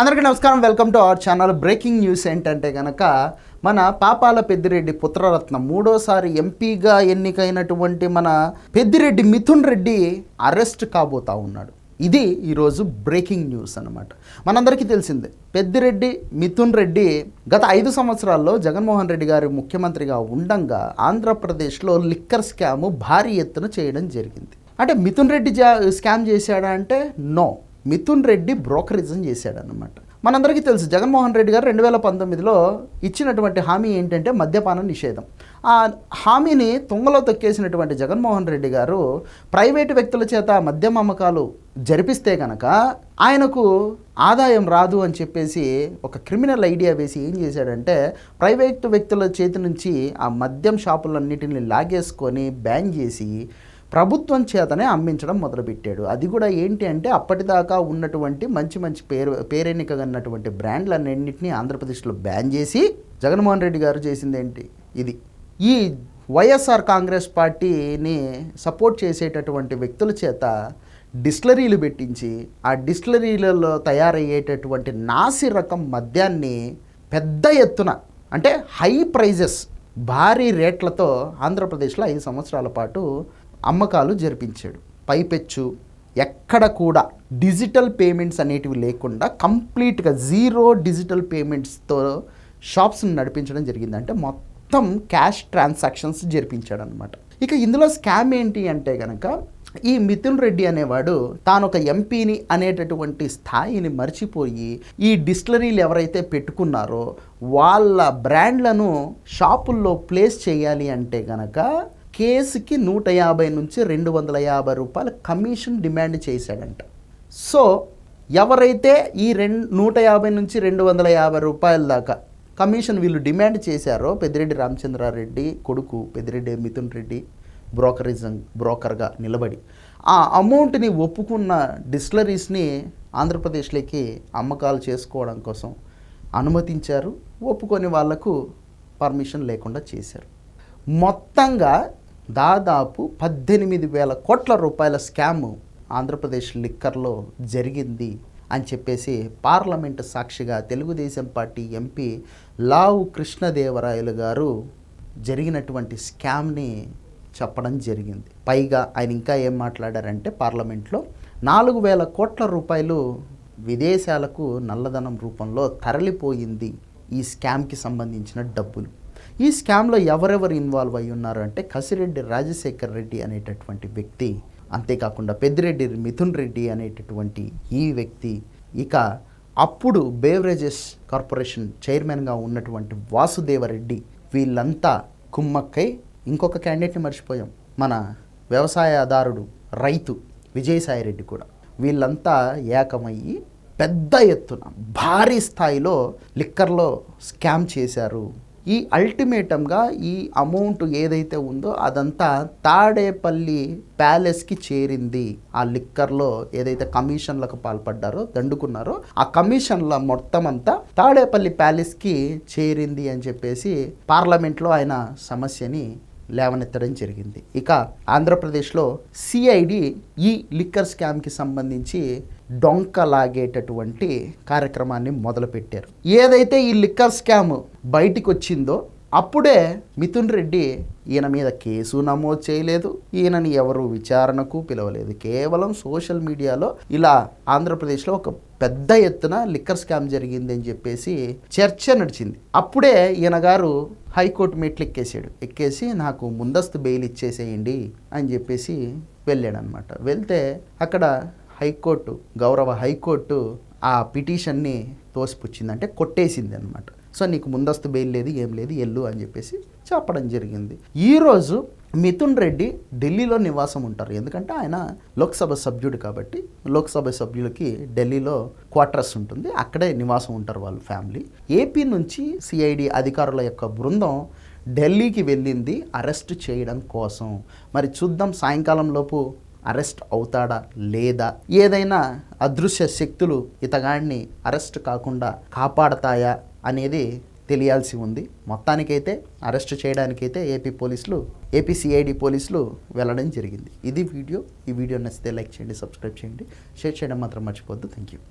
అందరికీ నమస్కారం. Welcome to our channel breaking news ఏంటంటే కనుక మన పాపాల పెద్దిరెడ్డి పుత్రరత్నం మూడోసారి ఎంపీగా ఎన్నికైనటువంటి మన పెద్దిరెడ్డి మిథున్ రెడ్డి అరెస్ట్ కాబోతా ఉన్నాడు. ఇది ఈరోజు బ్రేకింగ్ న్యూస్ అన్నమాట. మనందరికీ తెలిసిందే పెద్దిరెడ్డి మిథున్ రెడ్డి గత ఐదు సంవత్సరాల్లో జగన్మోహన్ రెడ్డి గారు ముఖ్యమంత్రిగా ఉండంగా ఆంధ్రప్రదేశ్లో లిక్కర్ స్కామ్ భారీ ఎత్తున చేయడం జరిగింది. అంటే మిథున్ రెడ్డి జా స్కామ్ చేశాడా అంటే నో మిథున్ రెడ్డి బ్రోకరిజం చేశాడనమాట మనందరికీ తెలుసు జగన్మోహన్ రెడ్డి గారు రెండు వేల పంతొమ్మిదిలో ఇచ్చినటువంటి హామీ ఏంటంటే మద్యపాన నిషేధం. ఆ హామీని తుంగలో తొక్కేసినటువంటి జగన్మోహన్ రెడ్డి గారు ప్రైవేటు వ్యక్తుల చేత మద్యం అమ్మకాలు జరిపిస్తే కనుక ఆయనకు ఆదాయం రాదు అని చెప్పేసి ఒక క్రిమినల్ ఐడియా వేసి ఏం చేశాడంటే ప్రైవేటు వ్యక్తుల చేతి నుంచి ఆ మద్యం షాపులన్నిటిని లాగేసుకొని బ్యాన్ చేసి ప్రభుత్వం చేతనే అమ్మించడం మొదలుపెట్టాడు. అది కూడా ఏంటి అంటే అప్పటిదాకా ఉన్నటువంటి మంచి మంచి పేరు పేరెన్నిక ఉన్నటువంటి బ్రాండ్లన్నింటినీ ఆంధ్రప్రదేశ్లో బ్యాన్ చేసి జగన్మోహన్ రెడ్డి గారు చేసింది ఏంటి ఇది. ఈ వైఎస్ఆర్ కాంగ్రెస్ పార్టీని సపోర్ట్ చేసేటటువంటి వ్యక్తుల చేత డిస్టిలరీలు పెట్టించి ఆ డిస్టిలరీలలో తయారయ్యేటటువంటి నాసి రకం మద్యాన్ని పెద్ద ఎత్తున అంటే హై ప్రైజెస్ భారీ రేట్లతో ఆంధ్రప్రదేశ్లో ఐదు సంవత్సరాల పాటు అమ్మకాలు జరిపించాడు. పైపెచ్చు ఎక్కడ కూడా డిజిటల్ పేమెంట్స్ అనేటివి లేకుండా కంప్లీట్గా జీరో డిజిటల్ పేమెంట్స్తో షాప్స్ని నడిపించడం జరిగింది అంటే మొత్తం క్యాష్ ట్రాన్సాక్షన్స్ జరిపించాడు అనమాట ఇక ఇందులో స్కామ్ ఏంటి అంటే కనుక ఈ మిథున్ రెడ్డి అనేవాడు తాను ఒక ఎంపీని అనేటటువంటి స్థాయిని మర్చిపోయి ఈ డిస్టిలరీలు ఎవరైతే పెట్టుకున్నారో వాళ్ళ బ్రాండ్లను షాపుల్లో ప్లేస్ చేయాలి అంటే గనక కేసుకి నూట యాభై నుంచి రెండు వందల యాభై రూపాయల కమిషన్ డిమాండ్ చేశాడంట. సో ఎవరైతే ఈ రెండు నూట యాభై నుంచి రెండు వందల యాభై రూపాయల దాకా కమిషన్ వీళ్ళు డిమాండ్ చేశారో పెద్దిరెడ్డి రామచంద్రారెడ్డి కొడుకు పెద్దిరెడ్డి మిథున్ రెడ్డి బ్రోకరిజం బ్రోకర్గా నిలబడి ఆ అమౌంట్ని ఒప్పుకున్న డిస్టిలరీస్ని ఆంధ్రప్రదేశ్లోకి అమ్మకాలు చేసుకోవడం కోసం అనుమతించారు. ఒప్పుకొని వాళ్ళకు పర్మిషన్ లేకుండా చేశారు. మొత్తంగా దాదాపు పద్దెనిమిది వేల కోట్ల రూపాయల స్కామ్ ఆంధ్రప్రదేశ్ లిక్కర్లో జరిగింది అని చెప్పేసి పార్లమెంట్ సాక్షిగా తెలుగుదేశం పార్టీ ఎంపీ లావు కృష్ణదేవరాయలు గారు జరిగినటువంటి స్కామ్ని చెప్పడం జరిగింది. పైగా ఆయన ఇంకా ఏం మాట్లాడారంటే పార్లమెంట్లో నాలుగు వేల కోట్ల రూపాయలు విదేశాలకు నల్లధనం రూపంలో తరలిపోయింది ఈ స్కామ్కి సంబంధించిన డబ్బులు. ఈ స్కామ్లో ఎవరెవరు ఇన్వాల్వ్ అయి ఉన్నారు అంటే కసిరెడ్డి రాజశేఖర్ రెడ్డి అనేటటువంటి వ్యక్తి అంతేకాకుండా పెద్దిరెడ్డి మిథున్ రెడ్డి అనేటటువంటి ఈ వ్యక్తి. ఇక అప్పుడు బేవరేజెస్ కార్పొరేషన్ చైర్మన్గా ఉన్నటువంటి వాసుదేవరెడ్డి వీళ్ళంతా కుమ్మక్కై ఇంకొక క్యాండిడేట్ని మర్చిపోయాం. మన వ్యవసాయదారుడు రైతు విజయసాయిరెడ్డి కూడా. వీళ్ళంతా ఏకమయ్యి పెద్ద ఎత్తున భారీ స్థాయిలో లిక్కర్లో స్కామ్ చేశారు. ఈ అల్టిమేటంగా ఈ అమౌంట్ ఏదైతే ఉందో అదంతా తాడేపల్లి ప్యాలెస్కి చేరింది. ఆ లిక్కర్లో ఏదైతే కమిషన్లకు పాల్పడ్డారో దండుకున్నారో ఆ కమిషన్ల మొత్తం అంతా తాడేపల్లి ప్యాలెస్కి చేరింది అని చెప్పేసి పార్లమెంట్లో ఆయన సమస్యని లేవనెత్తడం జరిగింది. ఇక ఆంధ్రప్రదేశ్లో సిఐడి ఈ లిక్కర్ స్కామ్కి సంబంధించి డొంక లాగేటటువంటి కార్యక్రమాన్ని మొదలుపెట్టారు. ఏదైతే ఈ లిక్కర్ స్కామ్ బయటికి వచ్చిందో అప్పుడే మిథున్ రెడ్డి ఈయన మీద కేసు నమోదు చేయలేదు. ఈయనని ఎవరు విచారణకు పిలవలేదు. కేవలం సోషల్ మీడియాలో ఇలా ఆంధ్రప్రదేశ్లో ఒక పెద్ద ఎత్తున లిక్కర్ స్కామ్ జరిగింది అని చెప్పేసి చర్చ నడిచింది. అప్పుడే ఈయన గారు హైకోర్టు మెట్లు ఎక్కేసాడు ఎక్కేసి నాకు ముందస్తు బెయిల్ ఇచ్చేసేయండి అని చెప్పేసి వెళ్ళాడనమాట వెళ్తే అక్కడ హైకోర్టు గౌరవ హైకోర్టు ఆ పిటిషన్ని తోసిపుచ్చింది అంటే కొట్టేసింది అనమాట సో నీకు ముందస్తు బెయిల్ లేదు ఏం లేదు ఎల్లు అని చెప్పేసి చెప్పడం జరిగింది. ఈరోజు మిథున్ రెడ్డి ఢిల్లీలో నివాసం ఉంటారు. ఎందుకంటే ఆయన లోక్సభ సభ్యుడు కాబట్టి లోక్సభ సభ్యులకి ఢిల్లీలో క్వార్టర్స్ ఉంటుంది. అక్కడే నివాసం ఉంటారు వాళ్ళ ఫ్యామిలీ. ఏపీ నుంచి సిఐడి అధికారుల యొక్క బృందం ఢిల్లీకి వెళ్ళింది అరెస్ట్ చేయడం కోసం. మరి చూద్దాం సాయంకాలంలోపు అరెస్ట్ అవుతాడా లేదా? ఏదైనా అదృశ్య శక్తులు ఇతగాడిని అరెస్ట్ కాకుండా కాపాడతాయా అనేది తెలియాల్సి ఉంది. మొత్తానికైతే అరెస్ట్ చేయడానికైతే ఏపీ పోలీసులు ఏపీ సిఐడి పోలీసులు వెళ్ళడం జరిగింది. ఇది వీడియో. ఈ వీడియో నచ్చితే లైక్ చేయండి సబ్స్క్రైబ్ చేయండి. షేర్ చేయడం మాత్రం మర్చిపోద్దు థ్యాంక్ యూ